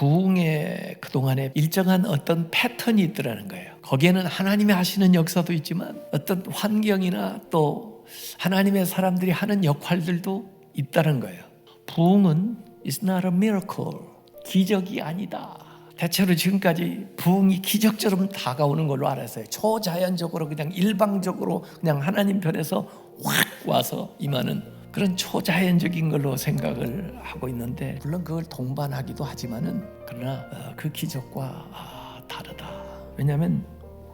부흥의 그동안에 일정한 어떤 패턴이 있더라는 거예요. 거기에는 하나님이 하시는 역사도 있지만 어떤 환경이나 또 하나님의 사람들이 하는 역할들도 있다는 거예요. 부흥은 is not a miracle. 기적이 아니다. 대체로 지금까지 부흥이 기적처럼 다가오는 걸로 알았어요. 초자연적으로 그냥 일방적으로 그냥 하나님 편에서 확 와서 임하는 그런 초자연적인 걸로 생각을 하고 있는데 물론 그걸 동반하기도 하지만은 그러나 어, 그 기적과 아, 다르다. 왜냐하면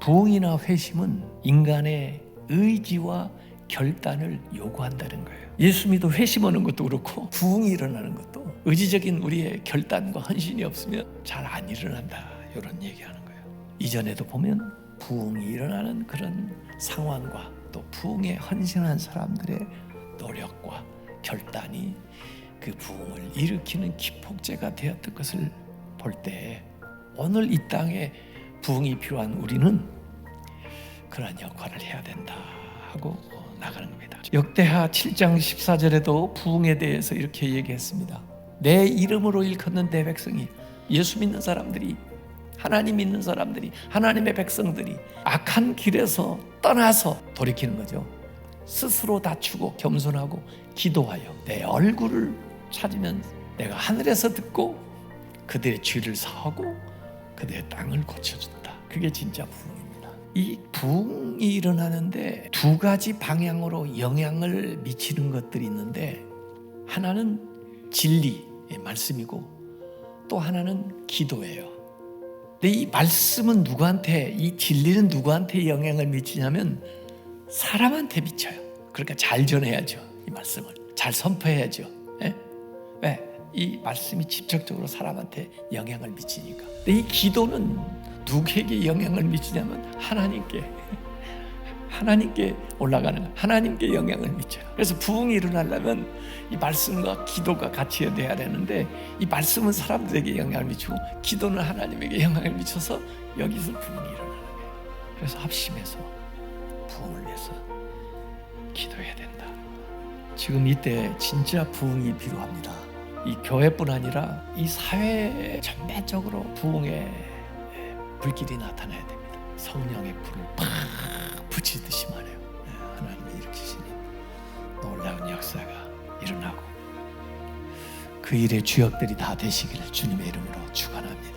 부흥이나 회심은 인간의 의지와 결단을 요구한다는 거예요. 예수 믿어 회심하는 것도 그렇고 부흥이 일어나는 것도 의지적인 우리의 결단과 헌신이 없으면 잘 안 일어난다. 이런 얘기하는 거예요. 이전에도 보면 부흥이 일어나는 그런 상황과 또 부흥에 헌신한 사람들의 노력과 결단이 그 부흥을 일으키는 기폭제가 되었던 것을 볼 때 오늘 이 땅에 부흥이 필요한 우리는 그러한 역할을 해야 된다 하고 나가는 겁니다. 역대하 7장 14절에도 부흥에 대해서 이렇게 얘기했습니다. 내 이름으로 일컫는 내 백성이 예수 믿는 사람들이 하나님 믿는 사람들이 하나님의 백성들이 악한 길에서 떠나서 돌이키는 거죠. 스스로 낮추고 겸손하고 기도하여 내 얼굴을 찾으면 내가 하늘에서 듣고 그들의 죄를 사하고 그들의 땅을 고쳐준다. 그게 진짜 부흥입니다. 이 부흥이 일어나는데 두 가지 방향으로 영향을 미치는 것들이 있는데 하나는 진리의 말씀이고 또 하나는 기도예요. 근데 이 말씀은 누구한테 이 진리는 누구한테 영향을 미치냐면 사람한테 미쳐요. 그러니까 잘 전해야죠. 이 말씀을 잘 선포해야죠. 예? 왜? 이 말씀이 직접적으로 사람한테 영향을 미치니까. 이 기도는 누구에게 영향을 미치냐면 하나님께 하나님께 올라가는 거, 하나님께 영향을 미쳐요. 그래서 부흥이 일어나려면 이 말씀과 기도가 같이 돼야 되는데 이 말씀은 사람들에게 영향을 미치고 기도는 하나님에게 영향을 미쳐서 여기서 부흥이 일어나는 거예요. 그래서 합심해서 부흥을 위해서 기도해야 된다. 지금 이때 진짜 부흥이 필요합니다. 이 교회뿐 아니라 이 사회 전반적으로 부흥의 불길이 나타나야 됩니다. 성령의 불을 팍 붙이듯이 말해요. 네, 하나님이 일으키시는 놀라운 역사가 일어나고 그 일의 주역들이 다 되시기를 주님의 이름으로 축원합니다.